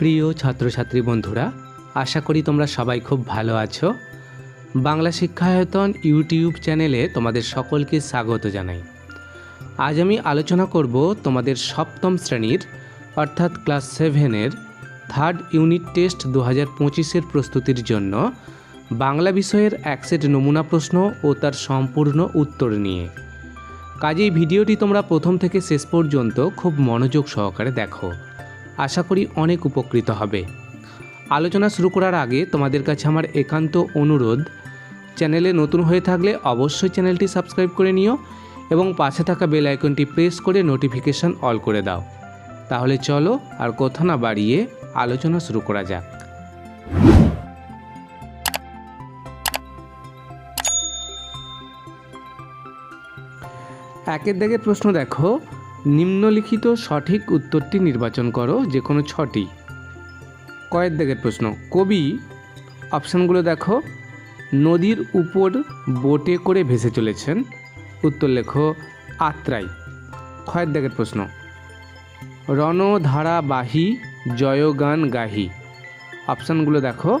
প্রিয় ছাত্রছাত্রী বন্ধুরা, আশা করি তোমরা সবাই খুব ভালো আছো। বাংলা শিক্ষায়তন ইউটিউব চ্যানেলে তোমাদের সকলকে স্বাগত জানাই। আজ আমি আলোচনা করব তোমাদের সপ্তম শ্রেণির, অর্থাৎ ক্লাস সেভেনের থার্ড ইউনিট টেস্ট দু হাজার পঁচিশের প্রস্তুতির জন্য বাংলা বিষয়ের এক সেট নমুনা প্রশ্ন ও তার সম্পূর্ণ উত্তর নিয়ে। কাজেই ভিডিওটি তোমরা প্রথম থেকে শেষ পর্যন্ত খুব মনোযোগ সহকারে দেখো। আশা করি অনেক উপকৃত হবে। আলোচনা শুরু করার আগে তোমাদের কাছে আমার একান্ত অনুরোধ, চ্যানেলে নতুন হয়ে থাকলে অবশ্যই চ্যানেলটি সাবস্ক্রাইব করে নিও এবং পাশে থাকা বেল আইকনটি প্রেস করে নোটিফিকেশন অল করে দাও। তাহলে চলো আর কথা না বাড়িয়ে আলোচনা শুরু করা যাক। একের দাগে প্রশ্ন দেখো নিম্নলিখিত সঠিক উত্তরটি নির্বাচন করো যে কোনো ছটি। কয়ের দাগের প্রশ্ন। কবি অপশানগুলো দেখো। নদীর উপর বোটে করে ভেসে চলেছেন। উত্তর লেখো, আত্রাই। ক্ষয়ের দাগের প্রশ্ন। রণধারাবাহী জয়গান গাহি। অপশানগুলো দেখো।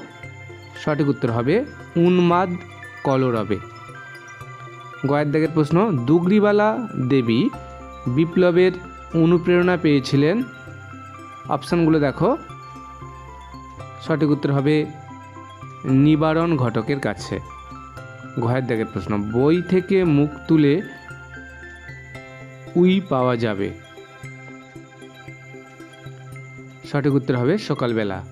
সঠিক উত্তর হবে উন্মাদ কলরবে। গয়ের দাগের প্রশ্ন, দুগরিবালা দেবী বিপ্লবের অনুপ্রেরণা পেয়েছিলেন। অপশানগুলো দেখো। সঠিক উত্তর হবে নিবারণ ঘটকের কাছে। ঘয়ের দাগের প্রশ্ন, বই থেকে মুখ তুলে উই পাওয়া যাবে। সঠিক উত্তর হবে সকালবেলা।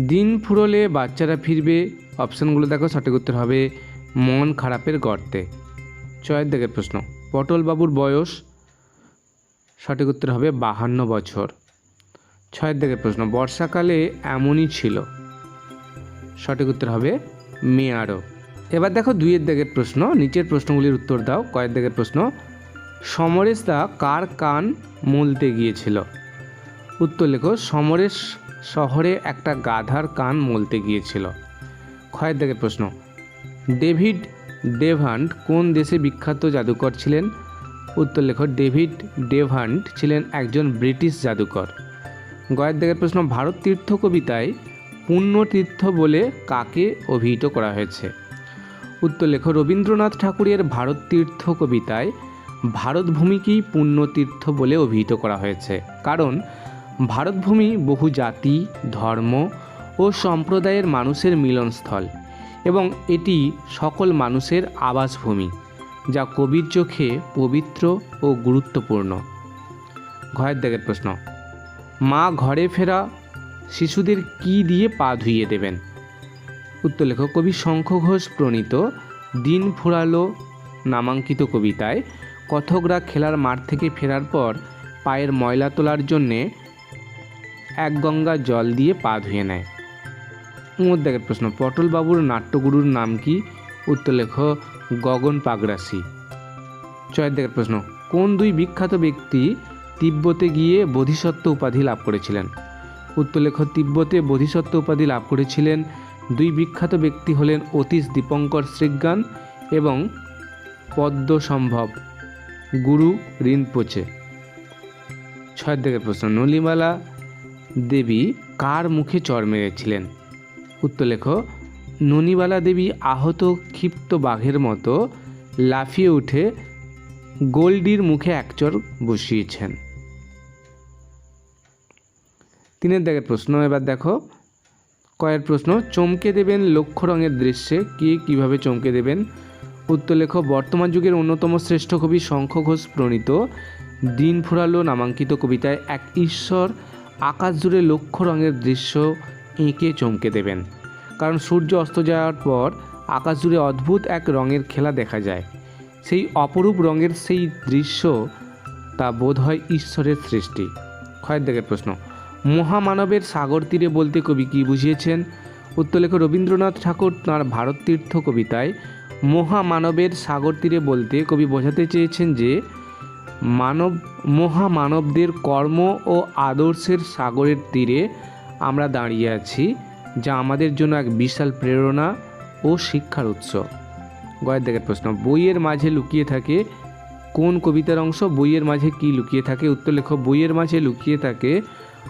দিন ফুরলে বাচ্চারা ফিরবে। অপশানগুলো দেখো, সঠিক উত্তর হবে মন খারাপের গর্তে। ছয়ের দিকের প্রশ্ন। পটল বাবুর বয়স সঠিক উত্তর হবে বাহান্ন বছর। ছয়ের দিকের প্রশ্ন, বর্ষাকালে এমনই ছিল। সঠিক উত্তর হবে মেয়ারও। এবার দেখো দুইয়ের দিকের প্রশ্ন, নিচের প্রশ্নগুলির উত্তর দাও। কয়ের দিকের প্রশ্ন, সমরেশ দা কার কান মলতে গিয়েছিল? উত্তর লেখো, সমরেশ শহরে একটা গাধার কান মলতে গিয়েছিল। ক্ষয়ের দিকের প্রশ্ন, ডেভিড ডেভান্ট কোন দেশে বিখ্যাত জাদুকর ছিলেন? উত্তর লেখো ডেভিড ডেভান্ট ছিলেন একজন ব্রিটিশ জাদুকর। গয়ের দিকের প্রশ্ন, ভারত তীর্থ কবিতায় পুণ্যতীর্থ বলে কাকে অভিহিত করা হয়েছে? উত্তর লেখ রবীন্দ্রনাথ ঠাকুরের ভারত তীর্থ কবিতায় ভারতভূমিকেই পুণ্যতীর্থ বলে অভিহিত করা হয়েছে। কারণ, ভারতভূমি বহু জাতি ধর্ম ও সম্প্রদায়ের মানুষের মিলনস্থল। এবং এটি সকল মানুষের আবাসভূমি, যা কবির চোখে পবিত্র ও গুরুত্বপূর্ণ। ঘয়ের দাগের প্রশ্ন, মা ঘরে ফেরা শিশুদের কি দিয়ে পা ধুইয়ে দেবেন? উত্তর লেখক কবি শঙ্খ ঘোষ প্রণীত, দিন ফুরালো নামাঙ্কিত কবিতায়, কথকরা খেলার মাঠ থেকে ফেরার পর পায়ের ময়লা তোলার জন্যে এক গঙ্গা জল দিয়ে পা ধুয়ে নেয়। উমর দেখের প্রশ্ন। পটলবাবুর নাট্যগুরুর নাম কি? উত্তর লেখ, গগন পাগরাসি। ছয়ের দেখের প্রশ্ন, কোন দুই বিখ্যাত ব্যক্তি তিব্বতে গিয়ে বোধিসত্ত্ব উপাধি লাভ করেছিলেন? উত্তর লেখ, তিব্বতে বোধিসত্ত্ব উপাধি লাভ করেছিলেন দুই বিখ্যাত ব্যক্তি হলেন অতীশ দীপঙ্কর শ্রীজ্ঞান এবং পদ্ম সম্ভব গুরু রিনপোচে। ছয় দিকের প্রশ্ন, নলিমালা দেবী কার মুখে চর মেরেছিলেন? উত্তর লেখো ননিবালা দেবী আহত ক্ষিপ্ত বাঘের মতো লাফিয়ে উঠে গোল্ডির মুখে একচর বসিয়েছেন। তিনের দাগের প্রশ্ন, এবার দেখো। কয়ের প্রশ্ন, চমকে দেবেন লক্ষ্য রঙের দৃশ্যে, কে কীভাবে চমকে দেবেন? উত্তর লেখ বর্তমান যুগের অন্যতম শ্রেষ্ঠ কবি শঙ্খ ঘোষ প্রণীত, দিন ফুরালো নামাঙ্কিত কবিতায় এক ঈশ্বর আকাশ জুড়ে লক্ষ্য রঙের দৃশ্য এঁকে চমকে দেবেন। কারণ সূর্য অস্ত যাওয়ার পর আকাশ জুড়ে অদ্ভুত এক রঙের খেলা দেখা যায়। সেই অপরূপ রঙের সেই দৃশ্য তা বোধ হয় ঈশ্বরের সৃষ্টি। ক্ষয়ের দিকের প্রশ্ন, মহামানবের সাগর তীরে বলতে কবি কী বুঝিয়েছেন? উত্তর লেখ রবীন্দ্রনাথ ঠাকুর তাঁর ভারত তীর্থ কবিতায়, মহামানবের সাগর তীরে বলতে কবি বোঝাতে চেয়েছেন যে, মানব, মহামানবদের কর্ম ও আদর্শের সাগরের তীরে আমরা দাঁড়িয়ে আছি, যা আমাদের জন্য এক বিশাল প্রেরণা ও শিক্ষার উৎস। গয়ের দেখের প্রশ্ন, বইয়ের মাঝে লুকিয়ে থাকে কোন কবিতার অংশ? বইয়ের মাঝে কি লুকিয়ে থাকে? উত্তর লেখ, বইয়ের মাঝে লুকিয়ে থাকে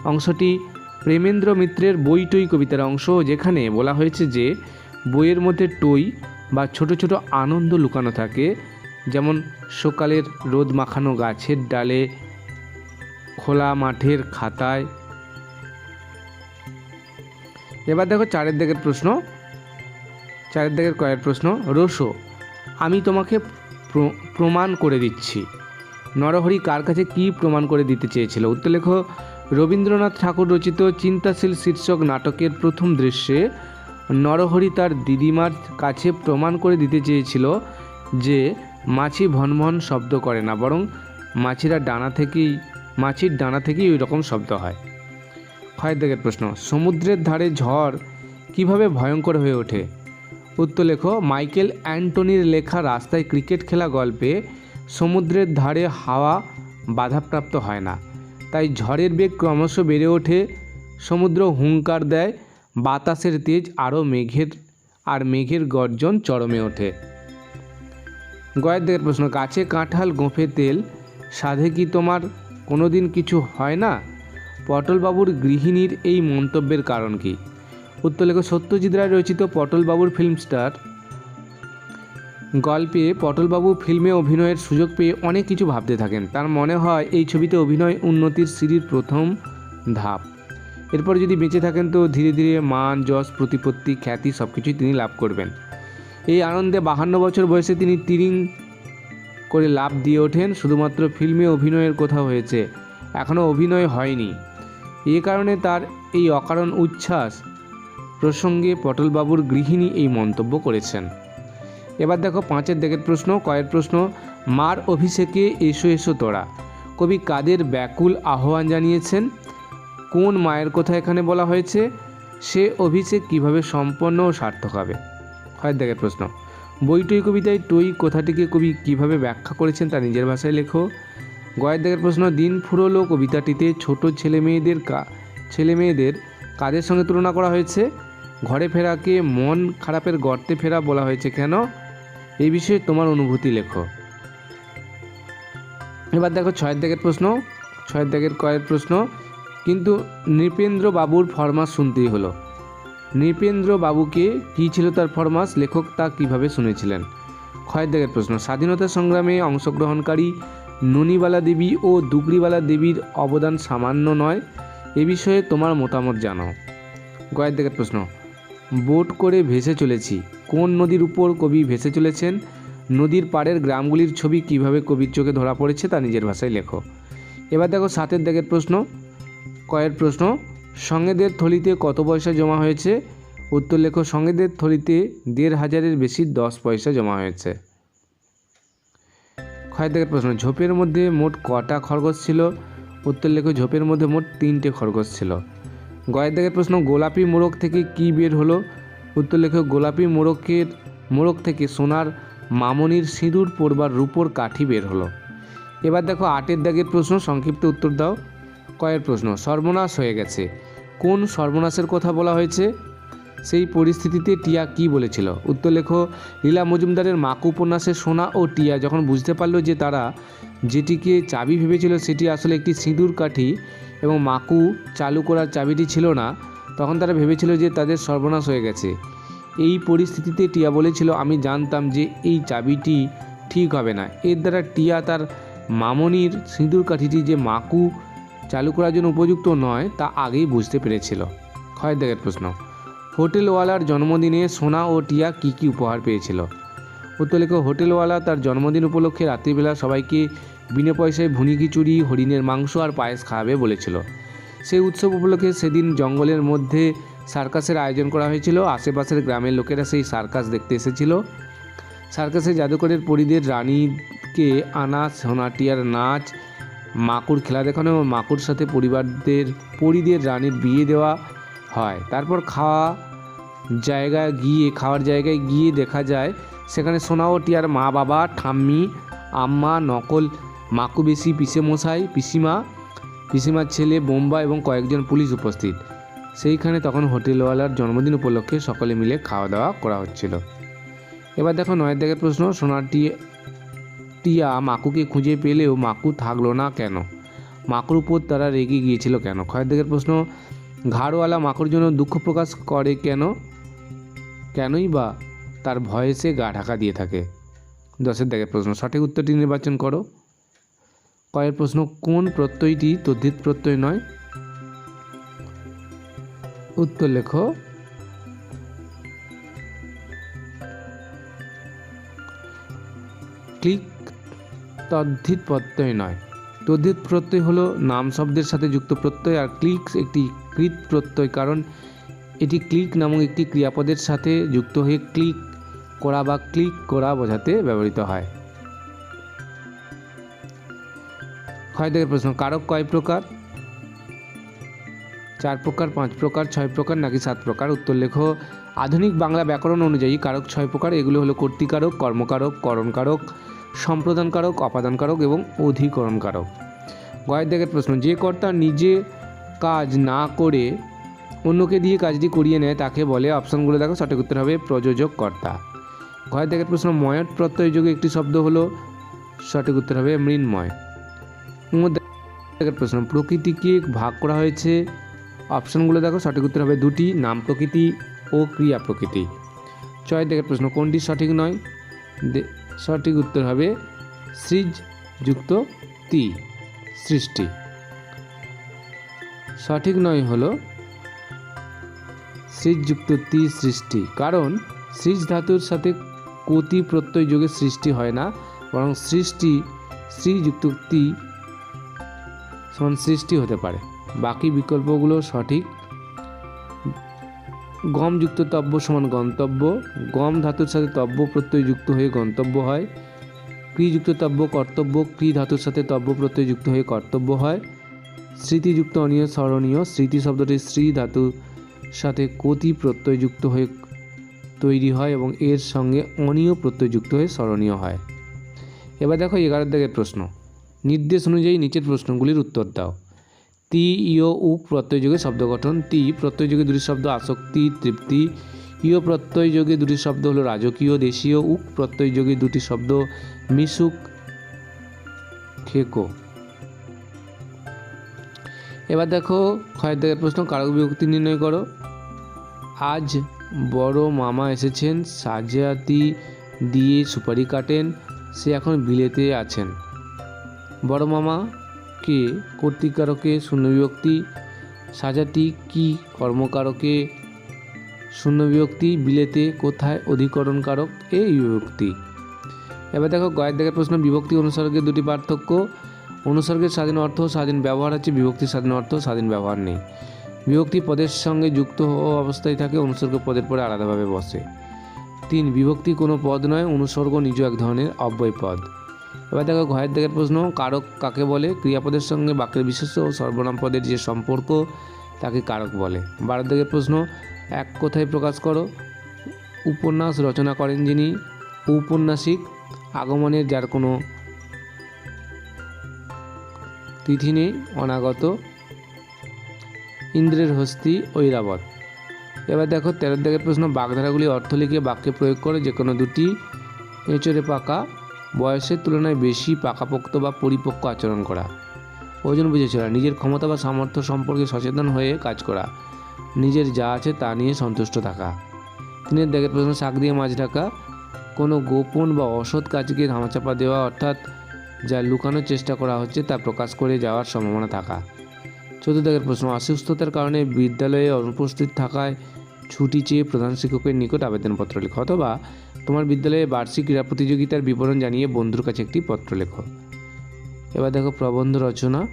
অংশটি প্রেমেন্দ্র মিত্রের বইটই কবিতার অংশ, যেখানে বলা হয়েছে যে বইয়ের মধ্যে টই বা ছোট ছোট আনন্দ লুকানো থাকে, যেমন সকালের রোদ মাখানো গাছের ডালে, খোলা মাঠের খাতায় এবার দেখো চারের দিকের প্রশ্ন চারের দিকের কয়ের প্রশ্ন। রসো আমি তোমাকে প্রমাণ করে দিচ্ছি। নরহরি কার কাছে কি প্রমাণ করে দিতে চেয়েছিল? উত্তর লেখো, রবীন্দ্রনাথ ঠাকুর রচিত চিন্তাশীল শীর্ষক নাটকের প্রথম দৃশ্যে নরহরি তার দিদিমার কাছে প্রমাণ করে দিতে চেয়েছিল যে মাছি ভনভন শব্দ করে না, বরং মাছিরা ডানা থেকেই, মাছির ডানা থেকেই ওই রকম শব্দ হয়। দিকের প্রশ্ন, সমুদ্রের ধারে ঝড় কীভাবে ভয়ঙ্কর হয়ে ওঠে? উত্তর লেখো, মাইকেল অ্যান্টনির লেখা রাস্তায় ক্রিকেট খেলা গল্পে সমুদ্রের ধারে হাওয়া বাধাপ্রাপ্ত হয় না। তাই ঝড়ের বেগ ক্রমশ বেড়ে ওঠে, সমুদ্র হুঙ্কার দেয়, বাতাসের তেজ আরও মেঘের, আর মেঘের গর্জন চরমে ওঠে। গয়ের প্রশ্ন গাছে কাঁঠাল গোঁফে তেল, সাধে কি তোমার কোনোদিন কিছু হয় না? পটলবাবুর গৃহিণীর এই মন্তব্যের কারণ কি? উত্তর লেখো সত্যজিৎ রায় রচিত পটলবাবুর ফিল্ম স্টার গল্পে পটলবাবু ফিল্মে অভিনয়ের সুযোগ পেয়ে অনেক কিছু ভাবতে থাকেন। তার মনে হয় এই ছবিতে অভিনয় উন্নতির সিঁড়ির প্রথম ধাপ। এরপর যদি বেঁচে থাকেন তো ধীরে ধীরে মান, যশ, প্রতিপত্তি, খ্যাতি সব কিছুই তিনি লাভ করবেন। এই আনন্দে বাহান্ন বছর বয়সে তিনি তিরিং করে লাভ দিয়ে ওঠেন। শুধুমাত্র ফিল্মে অভিনয়ের কথা হয়েছে। এখনও অভিনয় হয়নি। এ কারণে তার এই অকারণ উচ্ছ্বাস প্রসঙ্গে পটলবাবুর গৃহিণী এই মন্তব্য করেছেন। এবার দেখো পাঁচের দিকের প্রশ্ন, কয়ের প্রশ্ন, মার অভিষেকে এসো এসো তোরা। কবি কাদের ব্যাকুল আহ্বান জানিয়েছেন? কোন মায়ের কথা এখানে বলা হয়েছে? সে অভিষেক কীভাবে সম্পন্ন ও সার্থক হবে? কয়ের দিকের প্রশ্ন বইটই কবিতায় টই কথাটিকে কবি কীভাবে ব্যাখ্যা করেছেন তা নিজের ভাষায় লেখো। গয়ের দিকের প্রশ্ন, দিন ফুরলো কবিতাটিতে ছোট ছেলে মেয়েদের ছেলে মেয়েদের কাদের সঙ্গে তুলনা করা হয়েছে? ঘরে ফেরাকে মন খারাপের গর্তে ফেরা বলা হয়েছে কেন? এই বিষয়ে তোমার অনুভূতি লেখো। এবার দেখো ছয়ের দাগের প্রশ্ন ছয়ের দাগের কয়ের প্রশ্ন, কিন্তু নৃপেন্দ্র বাবুর ফরমাস শুনতেই হলো। নৃপেন্দ্র বাবুকে কী ছিল তার ফরমাস? লেখক তা কীভাবে শুনেছিলেন? ক্ষয়ের দাগের প্রশ্ন, স্বাধীনতা সংগ্রামে অংশগ্রহণকারী ননিবালা দেবী ও দুগরিবালা দেবীর অবদান সামান্য নয়। এ বিষয়ে তোমার মতামত জানাও। গয়ের দিকের প্রশ্ন, বোট করে ভেসে চলেছি। কোন নদীর উপর কবি ভেসে চলেছেন? নদীর পাড়ের গ্রামগুলির ছবি কীভাবে কবির চোখে ধরা পড়েছে তা নিজের ভাষায় লেখো। এবার দেখো সাতের দিকের প্রশ্ন, কয়ের প্রশ্ন, সঙ্গেদের থলিতে কত পয়সা জমা হয়েছে? উত্তর লেখো, সঙ্গেদের থলিতে দেড় হাজারের বেশি দশ পয়সা জমা হয়েছে। ক্ষয়ের দিকের প্রশ্ন, ঝোপের মধ্যে মোট কটা খরগোশ ছিল? উত্তর লেখো, ঝোপের মধ্যে মোট তিনটে খরগোশ ছিল। গয়ের দিকের প্রশ্ন, গোলাপি মোড়ক থেকে কি বের হলো? উত্তর লেখো, গোলাপি মোড়কের মোড়ক থেকে সোনার মামনির সিঁদুর পড়বার রূপোর কাঠি বের হলো। এবার দেখো, আটের দাগের প্রশ্ন, সংক্ষিপ্ত উত্তর দাও। কয়ের প্রশ্ন, সর্বনাশ হয়ে গেছে। কোন সর্বনাশের কথা বলা হয়েছে? সেই পরিস্থিতিতে টিয়া কি বলেছিল? উত্তর লেখো, লীলা মজুমদারের মাকু উপন্যাসে সোনা ও টিয়া যখন বুঝতে পারল যে তারা যেটিকে চাবি ভেবেছিল সেটি আসলে একটি সিঁদুর কাঠি এবং মাকু চালু করার চাবিটি ছিল না, তখন তারা ভেবেছিল যে তাদের সর্বনাশ হয়ে গেছে। এই পরিস্থিতিতে টিয়া বলেছিল, আমি জানতাম যে এই চাবিটি ঠিক হবে না। এর দ্বারা টিয়া তার মামনির সিঁদুর কাঠিটি যে মাকু চালু করার জন্য উপযুক্ত নয়, তা আগেই বুঝতে পেরেছিল। ক্ষয়ের দাগের প্রশ্ন। হোটেলওয়ালার জন্মদিনে সোনা ও টিয়া কী কী উপহার পেয়েছিল? উত্তর লেখো হোটেলওয়ালা তার জন্মদিন উপলক্ষে রাত্রিবেলা সবাইকে বিনা পয়সায় ভুনি খিচুড়ি হরিণের মাংস আর পায়েস খাওয়াবে বলেছিল। সেই উৎসব উপলক্ষে সেদিন জঙ্গলের মধ্যে সার্কাসের আয়োজন করা হয়েছিল। আশেপাশের গ্রামের লোকেরা সেই সার্কাস দেখতে এসেছিল। সার্কাসে জাদুকরের পরিদের রানীকে আনা সোনাটিয়ার নাচ মাকুর খেলা দেখানো এবং মাকুর সাথে পরিবারদের, পরিদের রানীর বিয়ে দেওয়া হয়। তারপর খাওয়া জায়গায় গিয়ে, খাওয়ার জায়গায় গিয়ে দেখা যায়, সেখানে সোনা ও টিয়ার মা বাবা, ঠাম্মি, আম্মা, নকল, মাকুবেশি, পিসেমশাই, পিসিমা, পিসিমার ছেলে, বোম্বা এবং কয়েকজন পুলিশ উপস্থিত। সেইখানে তখন হোটেলওয়ালার জন্মদিন উপলক্ষে সকলে মিলে খাওয়া দাওয়া করা হচ্ছিল। এবার দেখো নয়ের দিকের প্রশ্ন সোনাটি টিয়া মাকুকে খুঁজে পেলেও মাকু থাকল না কেন? মাকুর উপর তারা রেগে গিয়েছিল কেন? ক্ষয়ের দিকের প্রশ্ন ঘাড়ওয়ালা মাকুর জন্য দুঃখ প্রকাশ করে কেন? কেনই বা তার ভয়েসে গা ঢাকা দিয়ে থাকে? দশের দিকের প্রশ্ন, সঠিক উত্তরটি নির্বাচন করো। কয়ের প্রশ্ন, কোন প্রত্যয়টি তদ্ধিত প্রত্যয় নয়? উত্তর লেখো। ক্লিক, তদ্ধিত প্রত্যয় নয়। তদ্ধিত প্রত্যয় হলো নাম শব্দের সাথে যুক্ত প্রত্যয় আর ক্লিক একটি কৃত প্রত্যয়, কারণ এটি ক্লিক নামক একটি ক্রিয়াপদের সাথে যুক্ত হয়ে ক্লিক করা বা ক্লিক করা বোঝাতে ব্যবহৃত হয়। ক্ষয় থেকে প্রশ্ন, কারক কয় প্রকার? চার প্রকার, পাঁচ প্রকার, ছয় প্রকার নাকি সাত প্রকার? উত্তর লেখো, আধুনিক বাংলা ব্যাকরণ অনুযায়ী কারক ছয় প্রকার, এগুলো হলো কর্তৃকারক, কর্মকারক, করণকারক সম্প্রদানকারক, অপাদানকারক এবং অধিকরণকারক। গয়ের দেখের প্রশ্ন, যে কর্তা নিজে কাজ না করে অন্যকে দিয়ে কাজটি করিয়ে নেয়, তাকে বলে অপশানগুলো দেখো, সঠিক উত্তর হবে প্রযোজক কর্তা। ঘয়ের দেখের প্রশ্ন, ময়ট প্রত্যয় যোগে একটি শব্দ হলো, সঠিক উত্তর হবে মৃন্ময়। প্রশ্ন, প্রকৃতিকে ভাগ করা হয়েছে, অপশানগুলো দেখো, সঠিক উত্তর হবে দুটি, নাম প্রকৃতি ও ক্রিয়া প্রকৃতি। ছয় দেখের প্রশ্ন, কোনটি সঠিক নয়? সঠিক উত্তর হবে সৃজ যুক্ত তি, সৃষ্টি। সঠিক নয় হলো সৃজযুক্ত তি সৃষ্টি, কারণ সৃজ ধাতুর সাথে কতি প্রত্যয় যোগে সৃষ্টি হয় না, বরং সৃষ্টি শ্রীযুক্ত তি সমান সৃষ্টি হতে পারে। বাকি বিকল্পগুলো সঠিক গম যুক্ত তব্য সমান গন্তব্য। গম ধাতুর সাথে তব্য প্রত্যয় যুক্ত হয়ে গন্তব্য হয়। ক্রিযুক্ত তব্য কর্তব্য ক্রি ধাতুর সাথে তব্য প্রত্যয় যুক্ত হয়ে কর্তব্য হয়। স্মৃতিযুক্ত অনীয়, স্মরণীয়, স্মৃতি শব্দটি শ্রী ধাতু সাথে কতি প্রত্যয় যুক্ত হয়ে তৈরি হয় এবং এর সঙ্গে অনীয় প্রত্যয় যুক্ত হয়ে স্মরণীয় হয়। এবার দেখো এগারো দিকের প্রশ্ন। নির্দেশ অনুযায়ী নিচের প্রশ্নগুলির উত্তর দাও। তি ইয়, উক, প্রত্যয় যোগে শব্দ গঠন, তি, প্রত্যয় যোগে দুটি শব্দ, আসক্তি, তৃপ্তি। ইয়, প্রত্যয় যোগে দুটি শব্দ হলো রাজকীয়, দেশীয়, উক, প্রত্যয় যোগে দুটি শব্দ, মিশুক, খেকো। এবার দেখো দাগের প্রশ্ন, কারক বিভক্তি নির্ণয় করো। আজ বড় মামা এসেছেন সাজাতি দিয়ে সুপারি কাটেন, সে এখন বিলেতে আছেন। বড় মামা কে কর্তৃকারকে শূন্য বিভক্তি সাজাতি কি কর্মকারকে শূন্য বিভক্তি বিলেতে কোথায় অধিকরণকারক এই বিভক্তি। এবার দেখো গয়ের দেখার প্রশ্ন, বিভক্তি অনুসর্গের দুটি পার্থক্য। অনুসর্গের স্বাধীন অর্থ স্বাধীন ব্যবহার আছে বিভক্তির স্বাধীন অর্থ স্বাধীন ব্যবহার নেই। বিভক্তি পদের সঙ্গে যুক্ত হওয়া অবস্থায় থাকে, অনুসর্গ পদের পরে আলাদাভাবে বসে। তিন, বিভক্তি কোনো পদ নয়, অনুসর্গ নিজ এক ধরনের অব্যয় পদ। এবার দেখো ঘয়ের দিকের প্রশ্ন, কারক কাকে বলে? ক্রিয়াপদের সঙ্গে বাক্যের বিশেষ্য ও সর্বনাম পদের যে সম্পর্ক, তাকে কারক বলে। বারো দিকের প্রশ্ন, এক কথায় প্রকাশ করো? উপন্যাস রচনা করেন যিনি ঔপন্যাসিক আগমনের যার কোনো তিথি নেই, অনাগত ইন্দ্রের হস্তি ঐরাবত। এবার দেখো তেরো দিকের প্রশ্ন, বাগধারাগুলি অর্থ লিখে বাক্যে প্রয়োগ করে যে কোনো দুটি এঁচড়ে পাকা বয়সের তুলনায় বেশি পাকাপোক্ত বা পরিপক্ক আচরণ করা। ওজন বুঝে চলা নিজের ক্ষমতা বা সামর্থ্য সম্পর্কে সচেতন হয়ে কাজ করা, নিজের যা আছে তা নিয়ে সন্তুষ্ট থাকা। তিনের দেখের প্রশ্ন, শাক দিয়ে মাছ ঢাকা, কোনো গোপন বা অসৎ কাজকে ধামাচাপা দেওয়া অর্থাৎ যা লুকানোর চেষ্টা করা হচ্ছে তা প্রকাশ করে যাওয়ার সম্ভাবনা থাকা। চতুর্থ চতুর্থকের প্রশ্ন, অসুস্থতার কারণে বিদ্যালয়ে অনুপস্থিত থাকায় ছুটি চেয়ে প্রধান শিক্ষকের নিকট আবেদনপত্র লেখো অথবা তোমার বিদ্যালয়ে বার্ষিক ক্রীড়া প্রতিযোগিতার বিবরণ জানিয়ে বন্ধুর কাছে একটি পত্র লেখো। এবার দেখো প্রবন্ধ রচনা।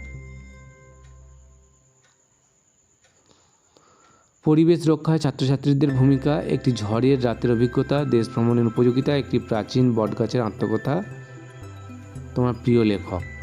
পরিবেশ রক্ষায় ছাত্রছাত্রীদের ভূমিকা, একটি ঝড়ের রাতের অভিজ্ঞতা, দেশ ভ্রমণের উপযোগিতা, একটি প্রাচীন বটগাছের আত্মকথা। তোমার প্রিয় লেখক।